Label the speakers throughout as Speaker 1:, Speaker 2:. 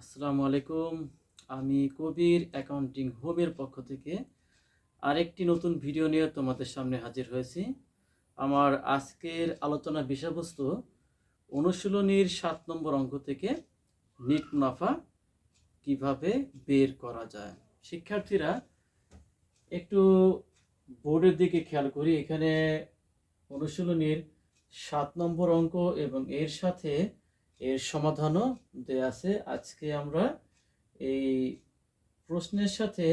Speaker 1: আসসালামু আলাইকুম। আমি কবির অ্যাকাউন্টিং হোমের পক্ষ থেকে আরেকটি নতুন ভিডিও নিয়ে তোমাদের সামনে হাজির হয়েছি। আমার আজকের আলোচনা বিষয়বস্তু অনুশীলনীর সাত নম্বর অঙ্ক থেকে নিট মুনাফা কীভাবে বের করা যায়। শিক্ষার্থীরা, একটু বোর্ডের দিকে খেয়াল করি। এখানে অনুশীলনীর সাত নম্বর অঙ্ক এবং এর সাথে এর সমাধানও দেয়া আছে। আজকে আমরা এই প্রশ্নের সাথে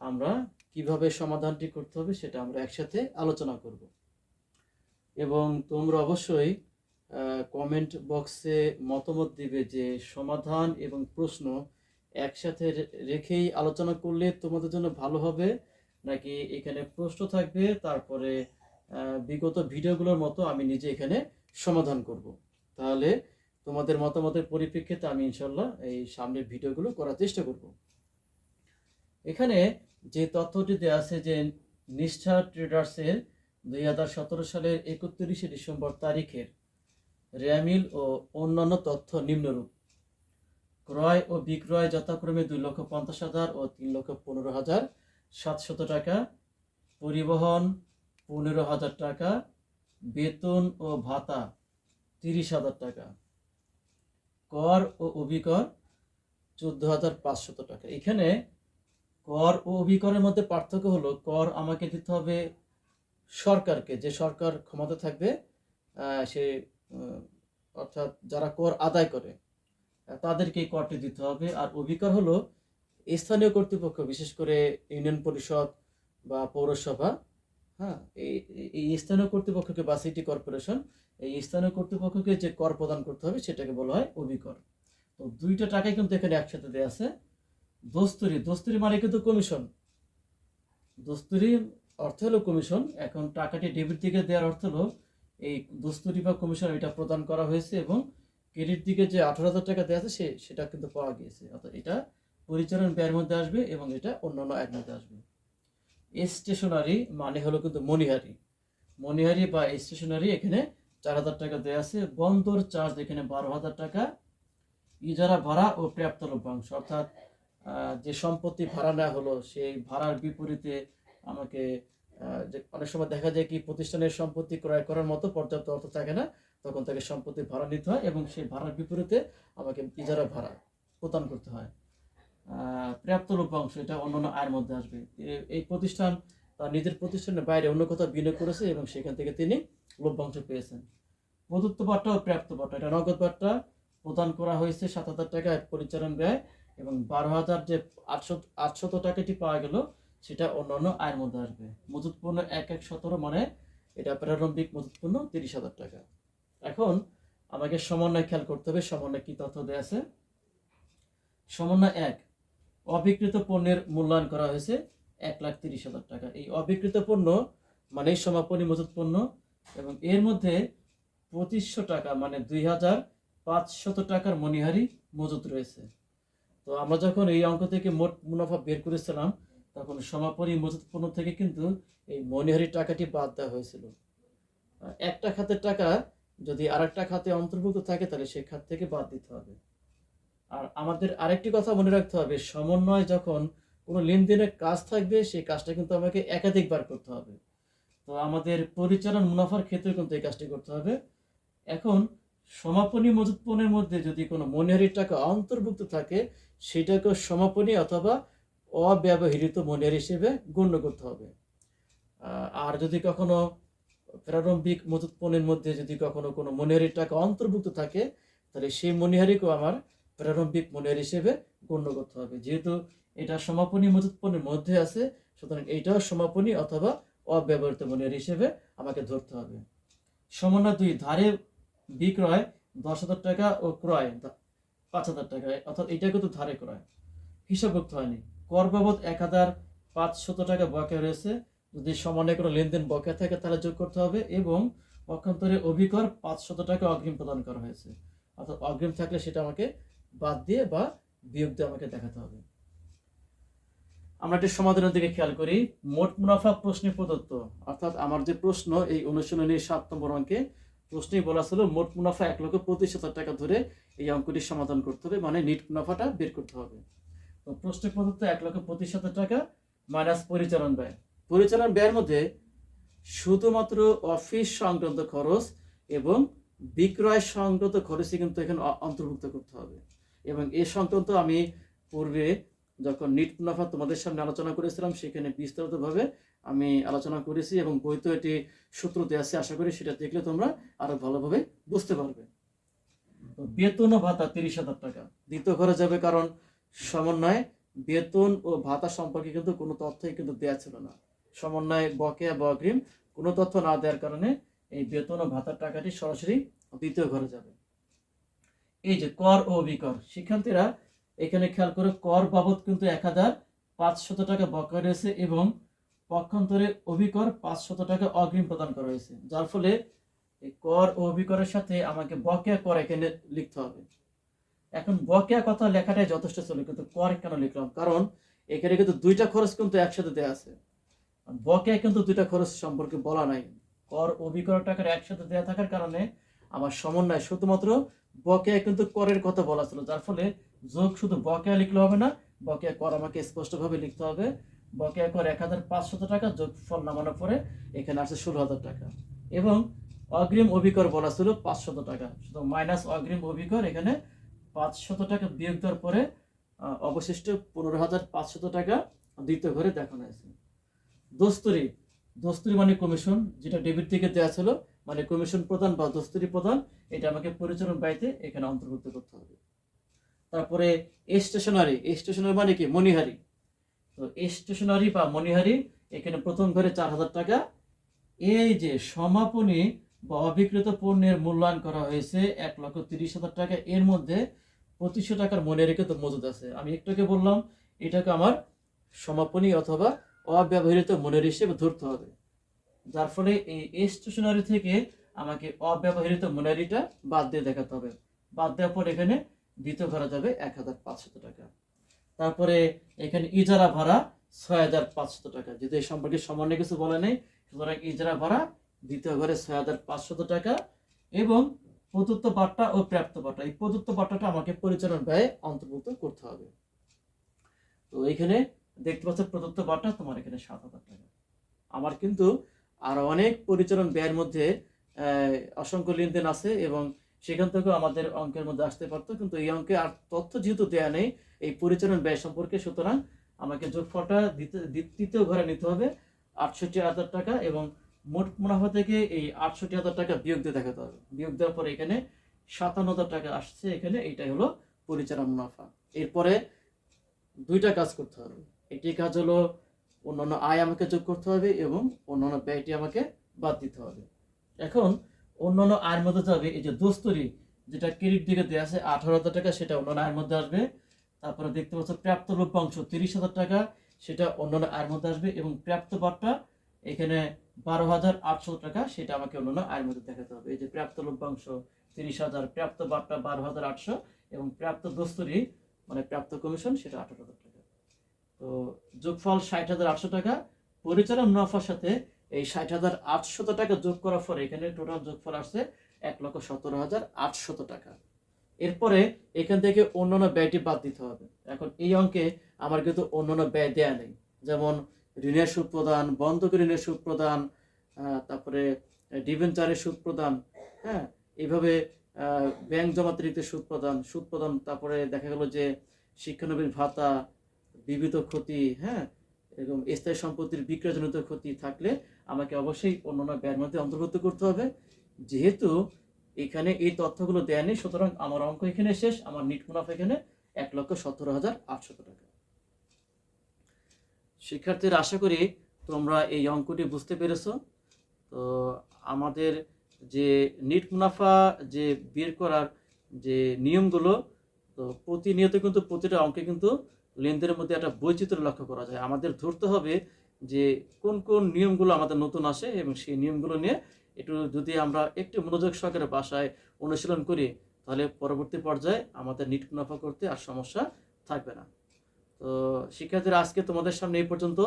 Speaker 1: আমরা কীভাবে সমাধানটি করতে হবে সেটা আমরা একসাথে আলোচনা করব। এবং তোমরা অবশ্যই কমেন্ট বক্সে মতামত দিবে যে সমাধান এবং প্রশ্ন একসাথে রেখেই আলোচনা করলে তোমাদের জন্য ভালো হবে, নাকি এখানে প্রশ্ন থাকবে, তারপরে বিগত ভিডিওগুলোর মতো আমি নিজে এখানে সমাধান করব। তাহলে তোমাদের মতামতের পরিপ্রেক্ষিতে আমি ইনশাল্লাহ এই সামনের ভিডিওগুলো করার চেষ্টা করব। এখানে যে তথ্যটি দেওয়া আছে যে নিষ্ঠা ট্রেডার্সের দুই হাজার সতেরো সালের একত্রিশে ডিসেম্বর তারিখের র্যামিল ও অন্যান্য তথ্য নিম্নরূপ। ক্রয় ও বিক্রয় যথাক্রমে দুই লক্ষ পঞ্চাশ হাজার ও তিন লক্ষ পনেরো হাজার সাতশত টাকা। পরিবহন পনেরো হাজার টাকা। বেতন ও ভাতা তিরিশ হাজার টাকা। কর ও অভিকর চোদ্দ হাজার পাঁচশত টাকা। এখানে কর ও অভিকরের মধ্যে পার্থক্য হলো, কর আমাকে দিতে হবে সরকারকে। যে সরকার ক্ষমতা থাকবে সে অর্থাৎ যারা কর আদায় করে তাদেরকে করটি দিতে হবে। আর অভিকর হলো স্থানীয় কর্তৃপক্ষ, বিশেষ করে ইউনিয়ন পরিষদ বা পৌরসভা। হ্যাঁ এই স্থানীয় কর্তৃপক্ষকে বা সিটি কর্পোরেশন এই স্থানীয় কর্তৃপক্ষকে যে কর প্রদান করতে হবে সেটাকে বলা হয় অভিকর। তো দুইটা টাকাই কিন্তু এখানে একসাথে দেওয়া আছে। দোস্তুরি দোস্তুরি মানে কিন্তু কমিশন দোস্তুরি অর্থ হলো কমিশন এখন টাকাটি ডেবিট দিকে দেওয়ার অর্থ হলো এই দোস্তুরি বা কমিশন এটা প্রদান করা হয়েছে এবং ক্রেডিট দিকে যে আঠারো হাজার টাকা দেওয়া আছে সে, সেটা কিন্তু পাওয়া গিয়েছে। অর্থাৎ এটা পরিচালন ব্যয়ের মধ্যে আসবে এবং এটা অন্যান্য আয়ের মধ্যে আসবে। স্টেশনারি মানে হলো কিন্তু মনিহারি মনিহারি বা স্টেশনারি এখানে চার হাজার টাকা দেওয়া আছে, বন্দর চার্জ এখানে বারো হাজার টাকা, ইজারা ভাড়া ও প্রাপ্ত লভ্যাংশ। অর্থাৎ যে সম্পত্তি ভাড়া নেওয়া হলো, সেই ভাড়ার বিপরীতে আমাকে যে অনেক সময় দেখা যায় কি প্রতিষ্ঠানের সম্পত্তি ক্রয় করার মতো পর্যাপ্ত অর্থ থাকে না, তখন তাকে সম্পত্তি ভাড়া নিতে হয় এবং সেই ভাড়ার বিপরীতে আমাকে ইজারা ভাড়া প্রদান করতে হয়। প্রাপ্ত লভ্যাংশ এটা অন্যান্য আয়ের মধ্যে আসবে। এই প্রতিষ্ঠান তার নিজের প্রতিষ্ঠানের বাইরে অন্য কোথাও বিনিয়োগ করেছে এবং সেখান থেকে তিনি লভ্যাংশ পেয়েছেন। প্রদত্ত বার্তা ও প্রাপ্ত বার্তা, এটা নগদ বার্তা। প্রদান করা হয়েছে সাত হাজার টাকা পরিচালন ব্যয় এবং বারো হাজার যে আটশো, আটশত টাকাটি পাওয়া গেল, সেটা অন্যান্য আয়ের মধ্যে আসবে। মজুত পণ্য এক এক সতেরো মানে এটা প্রারম্ভিক মজুত পণ্য তিরিশ হাজার টাকা। এখন আমাকে সমন্বয় খেয়াল করতে হবে, সমন্বয় কি তথ্য দেওয়া আছে? সমন্বয় এক অবিকৃত পণ্যের মূল্যায়ন করা হয়েছে এক লাখ তিরিশ হাজার টাকা। এই অবিকৃত পণ্য মানে সমাপনী মজুত পণ্য এবং এর মধ্যে পঁচিশশো টাকা মানে দুই হাজার পাঁচশত টাকার মণিহারি মজুত রয়েছে। তো আমরা যখন এই অঙ্ক থেকে মোট মুনাফা বের করেছিলাম, তখন সমাপনী মজুত পণ্য থেকে কিন্তু এই মণিহারি টাকাটি বাদ দেওয়া হয়েছিল। একটা খাতের টাকা যদি আরেকটা খাতে অন্তর্ভুক্ত থাকে, তাহলে সেই খাত থেকে বাদ দিতে হবে। আর আমাদের আরেকটি কথা মনে রাখতে হবে, সমন্বয় যখন কোনো লেনদেনের কাজ থাকবে, সেই কাজটা কিন্তু আমাকে একাধিকবার করতে হবে। তো আমাদের পরিচালন মুনাফার ক্ষেত্রে কিন্তু এই কাজটি করতে হবে। এখন সমাপনী মজুত পণ্যের মধ্যে যদি কোনো মনিহারির টাকা অন্তর্ভুক্ত থাকে সেটাকে সমাপনী অথবা অব্যবহৃত মনিহারি হিসেবে গণ্য করতে হবে। আর যদি কখনো প্রারম্ভিক মজুত পণ্যের মধ্যে যদি কখনো কোনো মনিহারির টাকা অন্তর্ভুক্ত থাকে, তাহলে সেই মনিহারিকেও আমার প্রারম্ভিক মনিহারি হিসেবে গণ্য করতে হবে। যেহেতু এটা সমাপনী মজুত পণ্যের মধ্যে আছে, সুতরাং এইটাও সমাপনী অথবা অব্যবহৃত মনিহারি হিসেবে আমাকে ধরতে হবে। সমন্বয় দুই, ধারে বিক্রয় দশ হাজার টাকা ও ক্রয় পাঁচ হাজার টাকা, অর্থাৎ এটা কিন্তু ধারে ক্রয়। হিসাব করতে হয়নি। কর বাবদ এক হাজার পাঁচশত টাকা বকেয়া রয়েছে। যদি সমানে কোনো লেনদেন বকেয়া থাকে তাহলে যোগ করতে হবে এবং পক্ষান্তরে অভিকর পাঁচশত টাকা অগ্রিম প্রদান করা হয়েছে। অর্থাৎ অগ্রিম থাকলে সেটা আমাকে বাদ দিয়ে বা বিয়োগ দিয়ে আমাকে দেখাতে হবে। আমরা একটি সমাধানের দিকে খেয়াল করি। মোট মুনাফা প্রশ্নে প্রদত্ত অর্থাৎ আমার যে প্রশ্ন এই অনুশীলনীর সাত নম্বর অঙ্কে প্রশ্নেই বলা ছিল মোট মুনাফা এক লক্ষ পঁচিশ হাজার টাকা ধরে এই অঙ্কটি সমাধান করতে হবে মানে নিট মুনাফাটা বের করতে হবে। তো প্রশ্নে প্রদত্ত এক লক্ষ পঁচিশ হাজার টাকা মাইনাস পরিচালন ব্যয়। পরিচালন ব্যয়ের মধ্যে শুধুমাত্র অফিস সংক্রান্ত খরচ এবং বিক্রয় সংক্রান্ত খরচই কিন্তু এখানে অন্তর্ভুক্ত করতে হবে। এবং এ সংক্রান্ত আমি পূর্বে যখন নিট মুনাফা তোমাদের সামনে আলোচনা করেছিলাম সেখানে বিস্তারিতভাবে আমি আলোচনা করেছি এবং বইতে এটি সূত্র দেওয়া আছে আশা করি সেটা দেখলে তোমরা আরও ভালোভাবে বুঝতে পারবে। বেতন ও ভাতা তিরিশ হাজার টাকা। দ্বিতীয় ঘরে যাবে কারণ সমন্বয়ে বেতন ও ভাতা সম্পর্কে কিন্তু কোনো তথ্যই কিন্তু দেওয়া ছিল না। সমন্বয় বকেয়া বা অগ্রিম কোনো তথ্য না দেওয়ার কারণে এই বেতন ও ভাতার টাকাটি সরাসরি দ্বিতীয় ঘরে যাবে। এই যে কর ও অবিকর শিক্ষার্থীরা, এখানে খেয়াল করে কর বাবদ কিন্তু এক হাজার পাঁচশত টাকা বকেয়া রয়েছে এবং পক্ষান্তরে অভিকর পাঁচশত টাকা অগ্রিম প্রদান করা হয়েছে। যার ফলে কর ও অভিকরের সাথে আমাকে বকেয়া কর এখানে লিখতে হবে। এখন বকেয়া কথা লেখাটাই যথেষ্ট ছিল, কিন্তু কর কেন লিখলাম? কারণ এখানে কিন্তু দুইটা খরচ কিন্তু একসাথে দেওয়া আছে। বকেয়া কিন্তু দুইটা খরচ সম্পর্কে বলা নাই। কর অভিকর টাকার একসাথে দেওয়া থাকার কারণে আমার সমন্বয় শুধুমাত্র বকেয়া কিন্তু করের কথা বলা ছিল, যার ফলে যোগ শুধু বকেয়া লিখলে হবে না, বকেয়া কর আমাকে স্পষ্টভাবে লিখতে হবে। বকেয়া কর এক হাজার পাঁচশত টাকা যোগ ফল নামানোর পরে এখানে আসছে ষোলো হাজার টাকা। এবং অগ্রিম অভিকর বলা ছিল পাঁচশত টাকা। শুধু মাইনাস অগ্রিম অভিকর, এখানে পাঁচশত টাকা বিয়োগ দেওয়ার পরে অবশিষ্ট পনেরো হাজার পাঁচশত টাকা দ্বিতীয় ঘরে দেখানো হয়েছে। দোস্তরি দোস্তরি মানে কমিশন, যেটা ডেবিট থেকে দেওয়া ছিল মানে কমিশন প্রদান বা দোস্তরি প্রদান এটা আমাকে পরিচালন ব্যয়তে এখানে অন্তর্ভুক্ত করতে হবে। তারপরে এ স্টেশনারি স্টেশনারি মানে কি? মণিহারি। তো স্টেশনারি বা মণিহারি, এখানে প্রথম ঘরে চার হাজার টাকা। এই যে সমাপনী বা অবিকৃত পণ্যের মূল্যায়ন করা হয়েছে এক লক্ষ তিরিশ হাজার টাকা, এর মধ্যে পঁচিশশো টাকার মনে রেখে তো মজুদ আছে। আমি একটু আগে বললাম, এটাকে আমার সমাপনী অথবা অব্যবহৃত মনের হিসেবে ধরতে হবে। যার ফলে এই স্টেশনারি থেকে আমাকে অব্যবহৃত মোনারিটা বাদ দিয়ে দেখাতে হবে। বাদ দেওয়ার পর এখানে দ্বিতীয় ভাড়া যাবে এক হাজার পাঁচশত টাকা। তারপরে এখানে ইজারা ভাড়া ছয় হাজার পাঁচশত টাকা। যদি এই সম্পর্কে সামান্য কিছু বলে নেই, সুতরাং ইজারা ভাড়া দ্বিতীয় ঘরে ছয় হাজার পাঁচশত টাকা এবং প্রদত্ত বাট্টা ও প্রাপ্ত বাট্টা। এই প্রদত্ত বাট্টাটা আমাকে পরিচালন ব্যয়ে অন্তর্ভুক্ত করতে হবে। তো এখানে দেখতে পাচ্ছ প্রদত্ত বাট্টা তোমার এখানে সাত হাজার টাকা। আমার কিন্তু আর অনেক পরিচালন ব্যয়ের মধ্যে অসংখ্য লেনদেন আছে এবং সেখান থেকেও আমাদের অঙ্কের মধ্যে আসতে পারতো। কিন্তু এই অঙ্কে আর তথ্য যেহেতু দেয়া নেই, এই পরিচালন ব্যয় সম্পর্কে সুতরাং আমাকে যোগফলটা দিতে, দি- তৃতীয় ঘরে নিতে হবে, আটষট্টি হাজার টাকা এবং মোট মুনাফা থেকে এই আটষট্টি হাজার টাকা বিয়োগ দিয়ে দেখাতে হবে। বিয়োগ দেওয়ার পরে এখানে সাতান্ন হাজার টাকা আসছে, এখানে এটাই হলো পরিচালন মুনাফা। এরপরে দুইটা কাজ করতে হবে। একটি কাজ হলো অন্যান্য আয় আমাকে যোগ করতে হবে এবং অন্যান্য ব্যয়টি আমাকে বাদ দিতে হবে। এখন অন্যান্য আয়ের মধ্যে যাবে এই যে দোস্তরি, যেটা ক্রেডিট দিকে দেওয়া আছে আঠারো হাজার টাকা, সেটা অন্যান্য আয়ের মধ্যে আসবে। তারপরে দেখতে পাচ্ছ প্রাপ্ত লভ্যাংশ তিরিশ হাজার টাকা, সেটা অন্যান্য আয়ের মধ্যে আসবে এবং প্রাপ্ত বাট্টা এখানে বারো হাজার আটশো টাকা, সেটা আমাকে অন্যান্য আয়ের মধ্যে দেখাতে হবে। এই যে প্রাপ্ত লভ্যাংশ তিরিশ হাজার, প্রাপ্ত বাট্টা বারো হাজার আটশো এবং প্রাপ্ত দোস্তরি মানে প্রাপ্ত কমিশন, সেটা আঠারো হাজার টাকা। তো যোগফল ষাট হাজার আটশো টাকা। পরিচালন মুনাফার সাথে এই ষাট হাজার আটশত টাকা যোগ করার পরে এখানে টোটাল যোগফল আসছে এক লক্ষ সতেরো হাজার আটশত টাকা। এরপরে এখান থেকে অন্যান্য ব্যয়টি বাদ দিতে হবে। এখন এই অঙ্কে আমার কিন্তু অন্যান্য ব্যয় দেয়া নেই। যেমন ঋণের সুদ প্রদান, বন্ধকি ঋণের সুদ প্রদান তারপরে ডিভেঞ্চারের সুদ প্রদান হ্যাঁ এইভাবে ব্যাংক জমাতিরিক্ত সুদ প্রদান সুদ প্রদান, তারপরে দেখা গেল যে শিক্ষানবীর ভাতা বিবিধ ক্ষতি হ্যাঁ এরকম স্থায়ী সম্পত্তির বিক্রয়জনিত ক্ষতি থাকলে আমাকে অবশ্যই অন্যান্য ব্যয়ের মধ্যে অন্তর্ভুক্ত করতে হবে। যেহেতু এখানে এই তথ্যগুলো দেয়া নেই সুতরাং আমার অঙ্ক এখানে শেষ, আমার নিট মুনাফা এখানে এক লক্ষ সতেরো হাজার আটশত টাকা। শিক্ষার্থীরা, আশা করি তোমরা এই অঙ্কটি বুঝতে পেরেছ। তো আমাদের যে নিট মুনাফা যে বের করার যে নিয়মগুলো, তো প্রতিনিয়ত কিন্তু প্রতিটা অঙ্কে কিন্তু লেনদেনের মধ্যে একটা বৈচিত্র্য লক্ষ্য করা যায়। আমাদের ধরতে হবে যে কোন কোন নিয়মগুলো আমাদের নতুন আসে এবং সেই নিয়মগুলো নিয়ে একটু যদি আমরা একটু মনোযোগ সহকারে বাসায় অনুশীলন করি, তাহলে পরবর্তী পর্যায়ে আমাদের নিট মুনাফা করতে আর সমস্যা থাকবে না। তো শিক্ষার্থীরা, আজকে তোমাদের সামনে এই পর্যন্ত।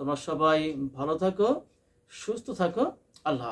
Speaker 1: তোমরা সবাই ভালো থাকো, সুস্থ থাকো। আল্লাহ